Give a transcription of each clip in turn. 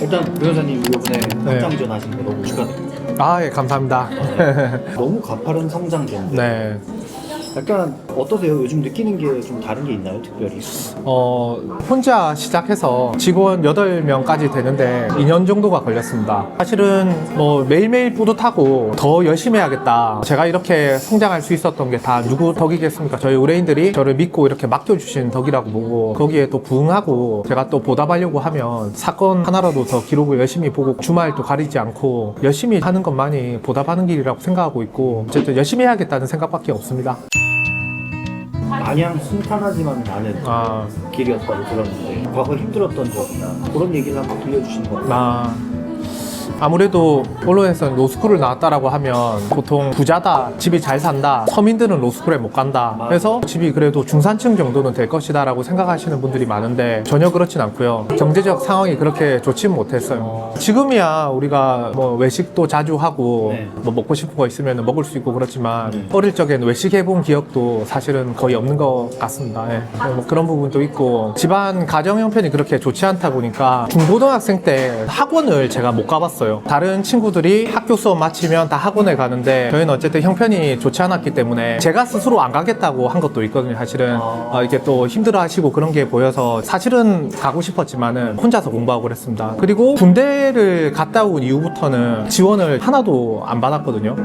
일단 변호사님 이번에 네. 확장전 하신 거 너무 축하드립니다. 아, 예, 감사합니다. 너무 가파른 성장전인데 네. 약간 어떠세요? 요즘 느끼는 게 좀 다른 게 있나요? 특별히? 어, 혼자 시작해서 직원 8명까지 되는데 2년 정도가 걸렸습니다. 사실은 뭐 매일매일 뿌듯하고 더 열심히 해야겠다. 제가 이렇게 성장할 수 있었던 게 다 누구 덕이겠습니까? 저희 의뢰인들이 저를 믿고 이렇게 맡겨주신 덕이라고 보고 거기에 또 부응하고 제가 또 보답하려고 하면 사건 하나라도 더 기록을 열심히 보고 주말도 가리지 않고 열심히 하는 것만이 보답하는 길이라고 생각하고 있고 어쨌든 열심히 해야겠다는 생각밖에 없습니다. 마냥 순탄하지만 않은 아, 길이었다고 들었는데 과거 힘들었던 적이나 그런 얘기를 한번 들려주시는 아 무래도 언론에서는 로스쿨을 나왔다라고 하면 보통 부자다, 집이 잘 산다, 서민들은 로스쿨에 못 간다. 그래서 집이 그래도 중산층 정도는 될 것이다라고 생각하시는 분들이 많은데 전혀 그렇진 않고요. 경제적 상황이 그렇게 좋지는 못했어요. 지금이야 우리가 뭐 외식도 자주 하고 네. 뭐 먹고 싶은 거 있으면 먹을 수 있고 그렇지만 네. 어릴 적엔 외식해본 기억도 사실은 거의 없는 것 같습니다. 예. 뭐 그런 부분도 있고 집안 가정 형편이 그렇게 좋지 않다 보니까 중고등학생 때 학원을 제가 못 가봤어요. 다른 친구들이 학교 수업 마치면 다 학원에 가는데 저희는 어쨌든 형편이 좋지 않았기 때문에 제가 스스로 안 가겠다고 한 것도 있거든요. 사실은 아. 어, 이렇게 또 힘들어하시고 그런 게 보여서 사실은 가고 싶었지만은 혼자서 공부하고 그랬습니다. 그리고 군대를 갔다 온 이후부터는 지원을 하나도 안 받았거든요.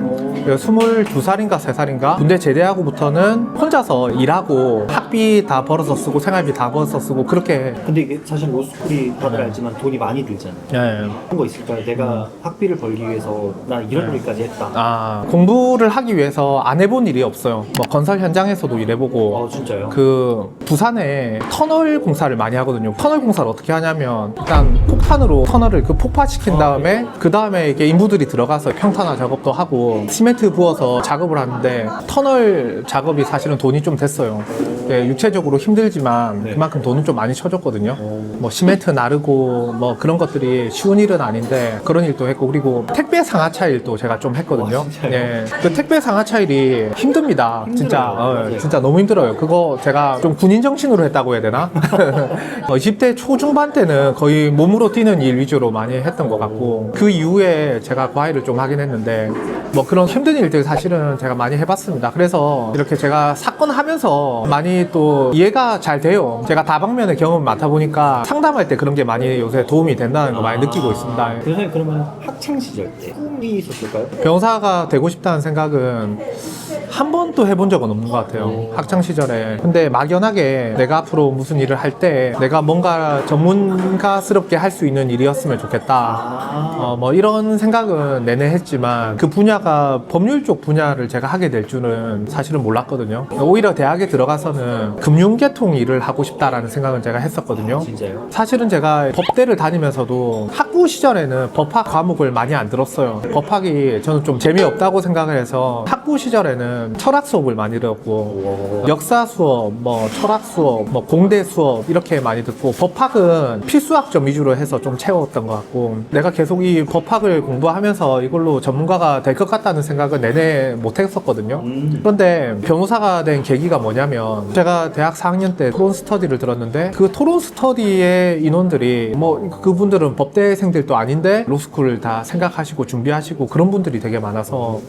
22살인가 3살인가 군대 제대하고부터는 혼자서 일하고 학비 다 벌어서 쓰고 생활비 다 벌어서 쓰고 그렇게 근데 이게 사실 로스쿨이 다들 알지만 돈이 많이 들잖아요. 예. 그런 거 있을까요? 내가 학비를 벌기 위해서 나 이런 일까지 했다. 아 공부를 하기 위해서 안 해본 일이 없어요. 뭐 건설 현장에서도 일해보고 어 진짜요? 그 부산에 터널 공사를 많이 하거든요. 터널 공사를 어떻게 하냐면 일단 폭탄으로 터널을 그 폭파시킨 다음에 그 다음에 이게 인부들이 들어가서 평탄화 작업도 하고 시멘트 부어서 작업을 하는데 터널 작업이 사실은 돈이 좀 됐어요. 예, 육체적으로 힘들지만 네. 그만큼 돈은 좀 많이 쳐줬거든요. 뭐 시멘트 나르고 뭐 그런 것들이 쉬운 일은 아닌데 그런 일도 했고 그리고 택배 상하차 일도 제가 좀 했거든요. 와, 진짜요? 예, 그 택배 상하차 일이 힘듭니다. 진짜. 어, 맞아요. 진짜 너무 힘들어요. 그거 제가 좀 군인 정신으로 했다고 해야 되나? 어, 20대 초중반 때는 거의 몸으로 뛰는 일 위주로 많이 했던 것 같고 그 이후에 제가 과외를 좀 하긴 했는데 뭐 그런 힘든 일들 사실은 제가 많이 해봤습니다. 그래서 이렇게 제가 사건 하면서 많이 또 이해가 잘 돼요. 제가 다방면의 경험 맡아 보니까 상담할 때 그런 게 많이 요새 도움이 된다는 거 많이 느끼고 있습니다. 교수님 그러면 학창 시절 때 꿈이 있었을까요? 병사가 되고 싶다는 생각은 한 번도 해본 적은 없는 것 같아요. 학창 시절에. 근데 막연하게 내가 앞으로 무슨 일을 할 때 내가 뭔가 전문가스럽게 할 수 있는 일이었으면 좋겠다. 아, 어, 뭐 이런 생각은 내내 했지만 그 분야가 법률 쪽 분야를 제가 하게 될 줄은 사실은 몰랐거든요. 오히려 대학에 들어가서는 금융계통 일을 하고 싶다라는 생각은 제가 했었거든요. 진짜요? 사실은 제가 법대를 다니면서도 학부 시절에는 법학 과목을 많이 안 들었어요. 법학이 저는 좀 재미없다고 생각을 해서 학부 시절에는 철학 수업을 많이 들었고 역사 수업, 뭐 철학 수업, 뭐 공대 수업 이렇게 많이 듣고 법학은 필수학점 위주로 해서 좀 채웠던 것 같고 내가 계속 이 법학을 공부하면서 이걸로 전문가가 될 것 같다는 생각은 내내 못 했었거든요. 음. 그런데 변호사가 된 계기가 뭐냐면 제가 대학 4학년 때 토론 스터디를 들었는데 그 토론 스터디의 인원들이 뭐 그분들은 법대생들도 아닌데 로스쿨을 다 생각하시고 준비하시고 그런 분들이 되게 많아서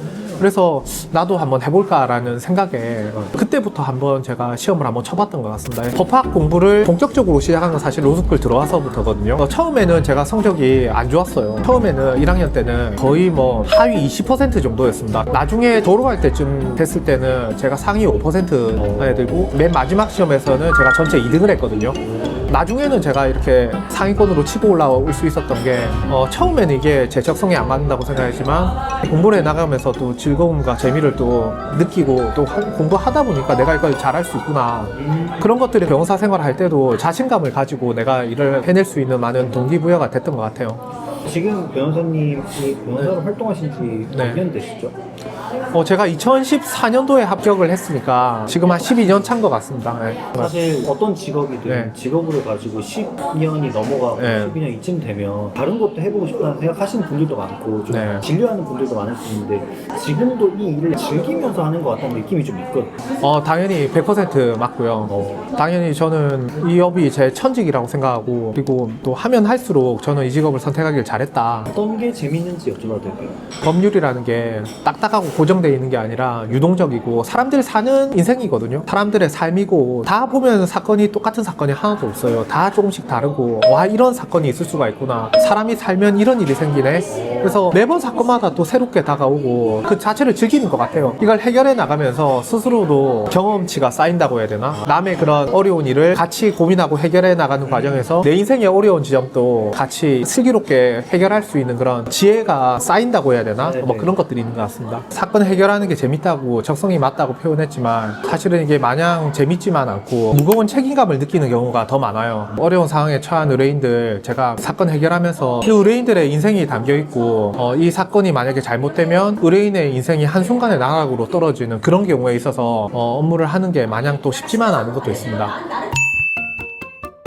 그래서 나도 한번 해볼까라는 생각에 그때부터 한번 제가 시험을 한번 쳐봤던 것 같습니다. 법학 공부를 본격적으로 시작한 건 사실 로스쿨 들어와서부터거든요. 어, 처음에는 제가 성적이 안 좋았어요. 처음에는 1학년 때는 거의 뭐 하위 20% 정도였습니다. 나중에 졸업할 때쯤 됐을 때는 제가 상위 5% 안에 들고 맨 마지막 시험에서는 제가 전체 2등을 했거든요. 나중에는 제가 이렇게 상위권으로 치고 올라올 수 있었던 게 어, 처음에는 이게 제 적성에 안 맞는다고 생각했지만 공부를 해나가면서 또 즐거움과 재미를 또 느끼고 또 하- 공부하다 보니까 내가 이걸 잘할 수 있구나 그런 것들이 병사 생활을 할 때도 자신감을 가지고 내가 일을 해낼 수 있는 많은 동기부여가 됐던 것 같아요. 지금 변호사님이 변호사로 활동하신 지몇 네. 년 되시죠? 어, 제가 2014년도에 합격을 했으니까 지금 한 12년 차인 것 같습니다. 네. 사실 어떤 직업이든 네. 직업으로 가지고 10년이 넘어가고 네. 12년 이쯤 되면 다른 것도 해보고 싶다는 생각하시는 분들도 많고 좀 네. 진료하는 분들도 많을 수 있는데 지금도 이 일을 즐기면서 하는 것 같다는 느낌이 좀 있거든요. 어, 당연히 100% 맞고요. 어. 당연히 저는 이 업이 제 천직이라고 생각하고 그리고 또 하면 할수록 저는 이 직업을 선택하길 잘했다. 어떤 게 재밌는지 여쭤봐도 될까요? 법률이라는 게 딱딱하고 고정 되어 있는 게 아니라 유동적이고 사람들 사는 인생이거든요. 사람들의 삶이고 다 보면 사건이 똑같은 사건이 하나도 없어요. 다 조금씩 다르고 와 이런 사건이 있을 수가 있구나. 사람이 살면 이런 일이 생기네. 그래서 매번 사건마다 또 새롭게 다가오고 그 자체를 즐기는 것 같아요. 이걸 해결해 나가면서 스스로도 경험치가 쌓인다고 해야 되나? 남의 그런 어려운 일을 같이 고민하고 해결해 나가는 과정에서 내 인생의 어려운 지점도 같이 슬기롭게 해결할 수 있는 그런 지혜가 쌓인다고 해야 되나? 뭐 그런 것들이 있는 것 같습니다. 사건 해 결하는 게 재밌다고 적성이 맞다고 표현했지만 사실은 이게 마냥 재밌지만 않고 무거운 책임감을 느끼는 경우가 더 많아요. 어려운 상황에 처한 의뢰인들 제가 사건 해결하면서 그 의뢰인들의 인생이 담겨 있고 어, 이 사건이 만약에 잘못되면 의뢰인의 인생이 한순간에 나락으로 떨어지는 그런 경우에 있어서 어, 업무를 하는 게 마냥 또 쉽지만 않은 것도 있습니다.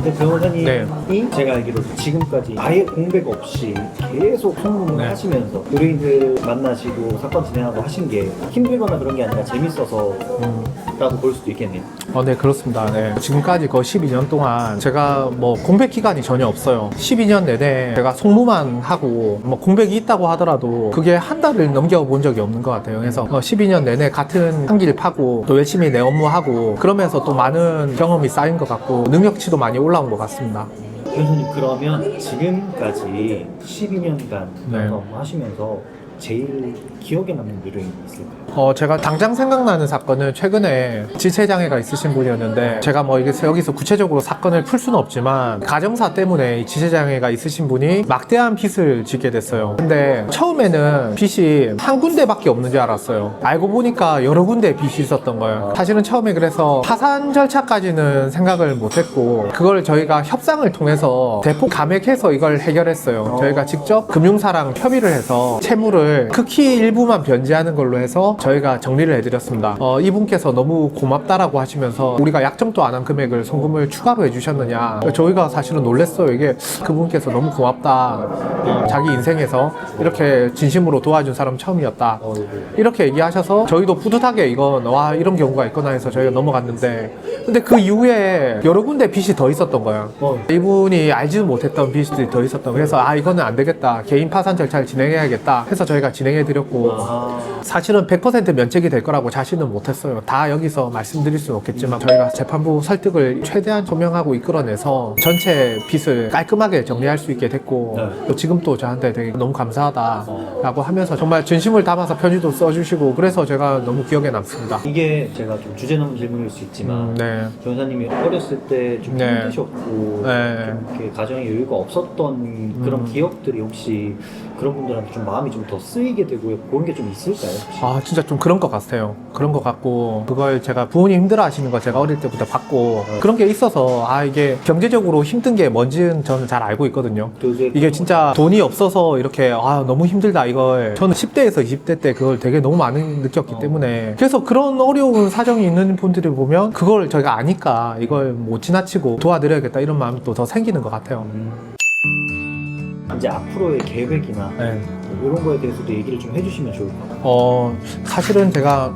근데 변호사님이 네. 제가 알기로 지금까지 아예 공백 없이 계속 송문을 네. 하시면서 의뢰인들 만나시고 사건 진행하고 하신 게 힘들거나 그런 게 아니라 재밌어서 음. 라고 볼 수도 있겠네요. 어, 네, 그렇습니다. 네. 지금까지 거의 12년 동안 제가 뭐 공백 기간이 전혀 없어요. 12년 내내 제가 송무만 하고 뭐 공백이 있다고 하더라도 그게 한 달을 넘겨본 적이 없는 것 같아요. 그래서 어, 12년 내내 같은 한길 파고 또 열심히 내 업무하고 그러면서 또 많은 경험이 쌓인 것 같고 능력치도 많이 올라온 것 같습니다. 변호사님 그러면 지금까지 12년간 네. 업무 하시면서 제일 기억에 남는 의뢰인이 있을까요? 어, 제가 당장 생각나는 사건은 최근에 지체장애가 있으신 분이었는데 제가 뭐 여기서 구체적으로 사건을 풀 수는 없지만 가정사 때문에 이 지체장애가 있으신 분이 막대한 빚을 짓게 됐어요. 근데 처음에는 빚이 한 군데밖에 없는 줄 알았어요. 알고 보니까 여러 군데 빚이 있었던 거예요. 사실은 처음에 그래서 파산 절차까지는 생각을 못했고 그걸 저희가 협상을 통해서 대폭 감액해서 이걸 해결했어요. 저희가 직접 금융사랑 협의를 해서 채무를 극히 일부 만 변제하는 걸로 해서 저희가 정리를 해드렸습니다. 어, 이분께서 너무 고맙다라고 하시면서 우리가 약정도 안 한 금액을 송금을 추가로 해주셨느냐. 저희가 사실은 놀랬어요. 이게 그분께서 너무 고맙다. 어, 자기 인생에서 이렇게 진심으로 도와준 사람 처음이었다. 이렇게 얘기하셔서 저희도 뿌듯하게 이건 와 이런 경우가 있구나 해서 저희가 넘어갔는데 근데 그 이후에 여러 군데 빚이 더 있었던 거예요. 어. 이분이 알지도 못했던 빚들이 더 있었던 거예요. 그래서 아 이거는 안 되겠다. 개인 파산 절차를 진행해야겠다 해서 저희가 진행해드렸고 아, 사실은 100% 면책이 될 거라고 자신은 못했어요. 다 여기서 말씀드릴 수는 없겠지만 저희가 재판부 설득을 최대한 조명하고 이끌어내서 전체 빚을 깔끔하게 정리할 수 있게 됐고 네. 또 지금 또 저한테 되게 너무 감사하다라고 하면서 정말 진심을 담아서 편지도 써주시고 그래서 제가 너무 기억에 남습니다. 이게 제가 좀 주제 넘은 질문일 수 있지만 음, 네. 변호사님이 어렸을 때 좀 네. 힘드셨고 네. 좀 이렇게 가정에 여유가 없었던 그런 음. 기억들이 혹시 그런 분들한테 좀 마음이 좀 더 쓰이게 되고 그런 게 좀 있을까요? 아 진짜 좀 그런 것 같아요 그런 것 같고 그걸 제가 부모님 힘들어 하시는 거 제가 어릴 때부터 봤고 그런 게 있어서 아 이게 경제적으로 힘든 게 뭔지는 저는 잘 알고 있거든요 이게 진짜 돈이 없어서 이렇게 아 너무 힘들다 이걸 저는 10대에서 20대 때 그걸 되게 너무 많이 느꼈기 어. 때문에 그래서 그런 어려운 사정이 있는 분들을 보면 그걸 저희가 아니까 이걸 못 지나치고 도와드려야겠다 이런 마음이 또 더 생기는 것 같아요 음. 이제 앞으로의 계획이나 네. 이런 거에 대해서도 얘기를 좀 해주시면 좋을 것 같아요. 어, 사실은 제가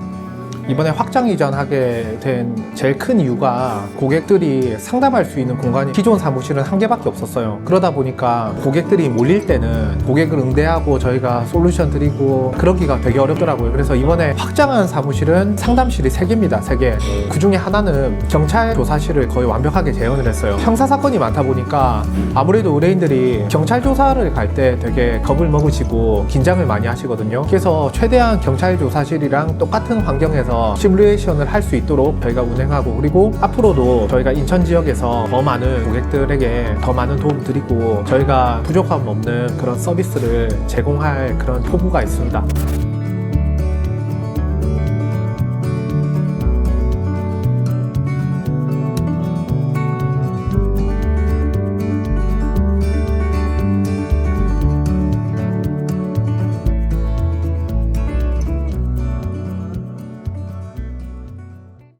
이번에 확장 이전하게 된 제일 큰 이유가 고객들이 상담할 수 있는 공간이 기존 사무실은 한 개밖에 없었어요. 그러다 보니까 고객들이 몰릴 때는 고객을 응대하고 저희가 솔루션 드리고 그러기가 되게 어렵더라고요. 그래서 이번에 확장한 사무실은 상담실이 세 개입니다. 세 개. 그 중에 하나는 경찰 조사실을 거의 완벽하게 재현을 했어요. 형사 사건이 많다 보니까 아무래도 의뢰인들이 경찰 조사를 갈 때 되게 겁을 먹으시고 긴장을 많이 하시거든요. 그래서 최대한 경찰 조사실이랑 똑같은 환경에서 시뮬레이션을 할 수 있도록 저희가 운행하고 그리고 앞으로도 저희가 인천 지역에서 더 많은 고객들에게 더 많은 도움 드리고 저희가 부족함 없는 그런 서비스를 제공할 그런 포부가 있습니다.